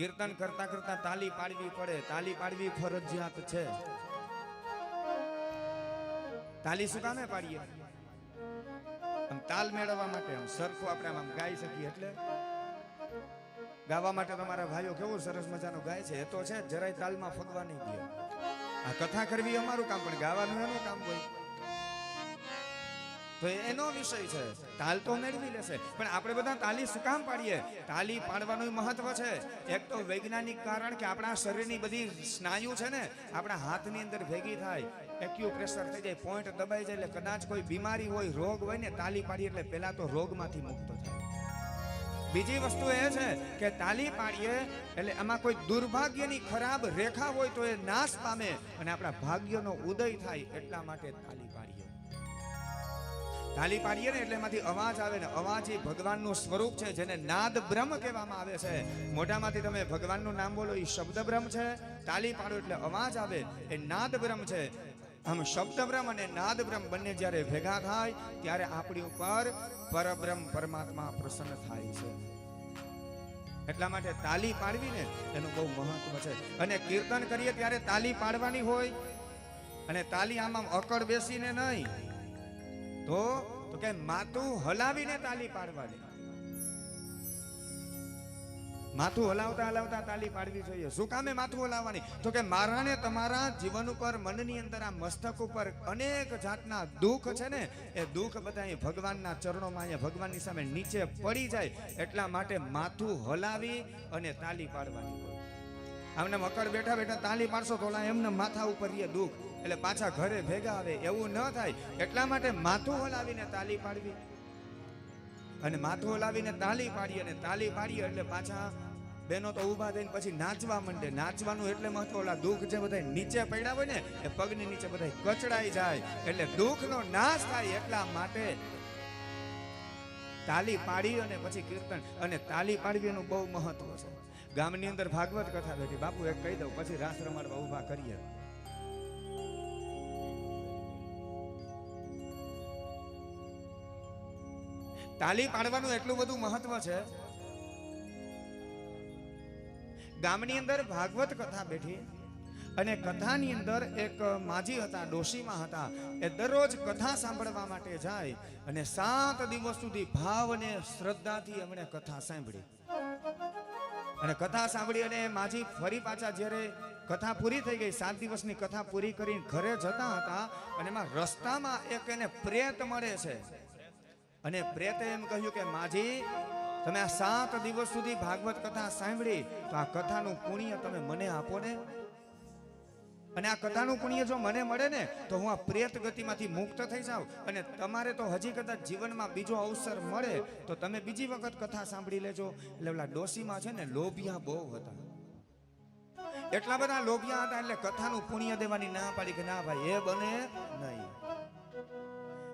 કીર્તન કરતા કરતા તાલી પાડવી પડે. તાલી પાડવી ફરજિયાત છે. તાલી શું કામે પાડીએ? તાલ મેળવવા માટે, આમ સરખું આપણે આમ ગાઈ શકીએ એટલે? ગાવા માટે તમારા ભાઈઓ કેવું સરસ મજાનું ગાય છે. એ તો છે, જરાય તાલમાં ફગવા નહીં દે. આ કથા કરવી અમારું કામ, પણ ગાવાનું એનું કામ હોય. એનો વિષય છે. તાલ તો મેળવી લેશે. પણ આપણે બધા તાલી શું કામ પાડીએ? તાલી પાડવાનું મહત્વ છે. એક તો વૈજ્ઞાનિક કારણ કે આપણા શરીરની બધી સ્નાયુ છે ને, આપણા હાથની અંદર ભેગી થાય. એક્યુ પ્રેશર થઈ જાય પોઈન્ટ દબાઈ જાય, એટલે કદાચ કોઈ બીમારી હોય, રોગ હોય ને, તાલી પાડીએ એટલે પહેલાં તો રોગમાંથી મુક્ત થાય. બીજી વસ્તુ એ છે કે તાલી પાડીએ એટલે આમાં કોઈ દુર્ભાગ્યની ખરાબ રેખા હોય તો એ નાશ પામે અને આપણા ભાગ્યનો ઉદય થાય એટલા માટે તાલી પાડીએ તાલી પાડીએ ને એટલે એમાંથી અવાજ આવે ને અવાજ એ ભગવાનનું સ્વરૂપ છે, જેને નાદ બ્રહ્મ કહેવામાં આવે છે. મોઢામાંથી તમે ભગવાનનું નામ બોલો એ શબ્દ બ્રહ્મ છે. તાલી પાડો એટલે અવાજ આવે, એ નાદ બ્રહ્મ છે. આમ શબ્દ બ્રહ્મ અને નાદ બ્રહ્મ બંને જ્યારે ભેગા થાય, ત્યારે આપણી ઉપર પરબ્રહ્મ પરમાત્મા પ્રસન્ન થાય છે. એટલા માટે તાલી પાડવી ને એનું બહુ મહત્વ છે. અને કીર્તન કરીએ ત્યારે તાલી પાડવાની હોય. અને તાલી આમ આમ અકળ બેસીને નહીં. તો તો કે માથું હલાવીને તાલી પાડવાની. માથું હલાવતા હલાવતા તાલી પાડવી જોઈએ. શું કામે માથું હલાવવાની? તો કે મારાને તમારા જીવન ઉપર, મનની અંદર આ મસ્તક ઉપર અનેક જાતના દુઃખ છે ને, એ દુઃખ બધા અહીં ભગવાનના ચરણોમાં અહીંયા ભગવાનની સામે નીચે પડી જાય. એટલા માટે માથું હલાવી અને તાલી પાડવાની. આમને મકડ બેઠા બેઠા તાલી મારશો તો એમને માથા ઉપર એ દુઃખ. એટલે પાછા ઘરે ભેગા આવે, એવું ન થાય. એટલા માટે માથું હલાવીને તાલી પાડવી. અને માથું હલાવીને તાલી પાડીએ અને તાલી પાડીએ એટલે પાછા બેનો તો ઊભા થઈને પછી નાચવા માંડે. નાચવાનું એટલે મહત્વ ઓલા દુઃખ જે બધા નીચે પડ્યા હોય ને, એ પગની નીચે બધા કચડાઈ જાય. એટલે દુઃખનો નાશ થાય એટલા માટે તાલી પાડી અને પછી કીર્તન. અને તાલી પાડવી એનું બહુ મહત્વ છે. ગામની અંદર ભાગવત કથા બેઠી બાપુ, એક કહી દઉં, પછી રાસ રમાડવા ઊભા કરીએ. તાલી પાડવાનું એટલું બધું મહત્વ છે. ગામની અંદર ભાગવત કથા બેઠી અને કથાની અંદર એક માજી હતા, ડોશીમાં હતા. એ દરરોજ કથા સાંભળવા માટે જાય અને સાત દિવસ સુધી ભાવ અને શ્રદ્ધાથી એમણે કથા સાંભળી. અને કથા સાંભળી અને માજી ફરી પાછા જ્યારે કથા પૂરી થઈ ગઈ, સાત દિવસની કથા પૂરી કરીને ઘરે જતા હતા અને એમાં રસ્તામાં એક એને પ્રેત મળે છે. અને પ્રેતે એમ કહ્યું કે, માજી, તમે આ સાત દિવસ સુધી ભાગવત કથા સાંભળી, તો આ કથાનું પુણ્ય તમે મને આપો ને. અને આ કથાનું પુણ્ય જો મને મળે ને, તો હું આ પ્રેત ગતિમાંથી મુક્ત થઈ જાઉં. અને તમારે તો હજી કદાચ જીવનમાં બીજો અવસર મળે, તો તમે બીજી વખત કથા સાંભળી લેજો. એટલે ઓલા ડોશીમાં છે ને, લોભિયા બહુ હતા. એટલા બધા લોભિયા હતા એટલે કથાનું પુણ્ય દેવાની ના પાડી કે ના ભાઈ, એ બને નહીં.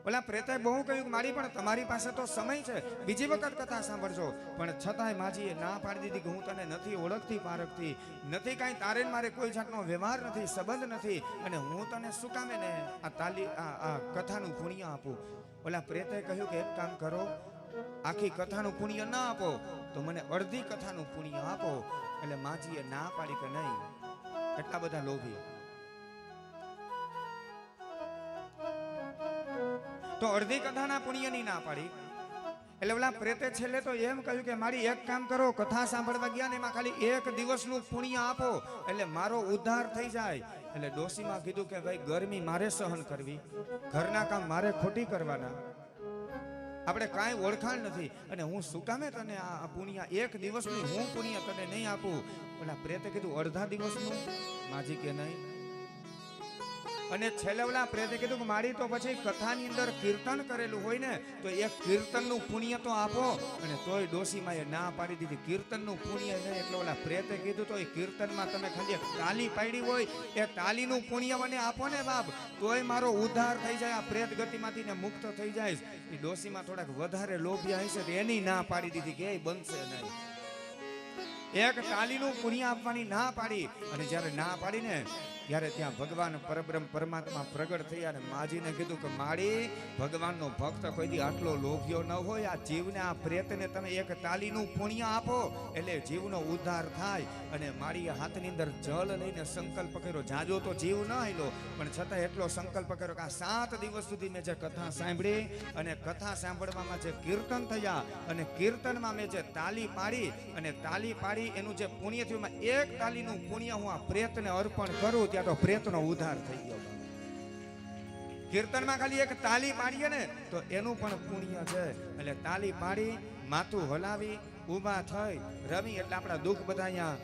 ઓલા પ્રેતે બહુ કહ્યું કે મારી પણ, તમારી પાસે તો સમય છે. બીજી વખત કથા સાંભળજો. પણ છતાંય માજીએ ના પાડી દીધી કે હું તને નથી ઓળખતી, પારખતી. નથી કાંઈ તારે મારે કોઈ જાતનો વ્યવહાર નથી, સંબંધ નથી. અને હું તને શું કામે ને આ તાલી, આ આ કથાનું પુણ્ય આપું? ઓલા પ્રેતે કહ્યું કે એક કામ કરો, આખી કથાનું પુણ્ય ના આપો, તો મને અડધી કથાનું પુણ્ય આપો. એટલે માજીએ ના પાડી કે નહીં. એટલા બધા લોભી. તો અડધી કથાના પુણ્યની ના પાડી. એટલે ઓલા પ્રેતે છેલ્લે તો એમ કહ્યું કે મારી એક કામ કરો, કથા સાંભળવા ગયા ને એમાં ખાલી એક દિવસનું પુણ્ય આપો, એટલે મારો ઉદ્ધાર થઈ જાય. એટલે ડોશીમાં કીધું કે ભાઈ, ગરમી મારે સહન કરવી, ઘરના કામ મારે ખોટી કરવાના. આપણે કાંઈ ઓળખાણ નથી. અને હું શું કામે તને આ પુણ્ય, એક દિવસનું હું પુણ્ય તને નહીં આપું? ઓલા પ્રેતે કીધું, અડધા દિવસનું? માજી કે નહીં? અને છેલ્લે પ્રેતે કીધું કે મારી તો પછી કથાની અંદર કીર્તન કરેલું હોય ને, તો એ કીર્તનનું પુણ્ય તો આપો. અને તોય ડોશીમાં એ ના પાડી દીધી. કીર્તનનું પુણ્ય નહીં એટલે ઓલા પ્રેતે કીધું તો એ કીર્તનમાં તમે ખાલી તાલી પાડી હોય. એ તાલીનું પુણ્ય મને આપો ને બાપ. તોય મારો ઉદ્ધાર થઈ જાય, આ પ્રેત ગતિમાંથી ને મુક્ત થઈ જાય. એ ડોશીમાં થોડાક વધારે લોભ્યા હશે તો એની ના પાડી દીધી. કે બનશે નહીં. એક તાલીનું પુણ્ય આપવાની ના પાડી. અને જ્યારે ના પાડીને ત્યારે ત્યાં ભગવાન પરબ્રહ્મ પરમાત્મા પ્રગટ થયા અને માજીને કીધું કે માળી, ભગવાનનો ભક્ત કોઈ દી આટલો લોભ્યો ન હોય, આ જીવને આ પ્રેતને તમે એક તાલીનું પુણ્ય આપો, એટલે જીવનો ઉદ્ધાર થાય. અને માળીએ હાથની અંદર જળ લઈને સંકલ્પ કર્યો. જાજો તો જીવ ન હેલો પણ છતાં એટલો સંકલ્પ કર્યો કે આ સાત દિવસ સુધી મેં જે કથા સાંભળી અને કથા સાંભળવામાં જે કીર્તન થયા અને કીર્તનમાં મેં જે તાલી પાડી અને તાલી પાડી એનું જે પુણ્ય થયું એક તાલીનું પુણ્ય હું આ પ્રેતને અર્પણ કરું ત્યાં તો પ્રેતનો ઉદ્ધાર થઈ ગયો. કીર્તનમાં ખાલી એક તાલી પાડીએ ને, તો એનું પણ પુણ્ય છે. એટલે તાલી પાડી, માથું હલાવી, ઊભા થઈ, રમી. એટલે આપણા દુઃખ બધા અહીંયા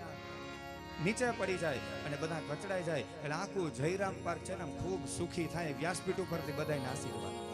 નીચે પડી જાય અને બધા કચડાઈ જાય. એટલે આખું જયરામ પાર્ક છે ને ખૂબ સુખી થાય. વ્યાસપીઠ ઉપરથી બધાને આશીર્વાદ.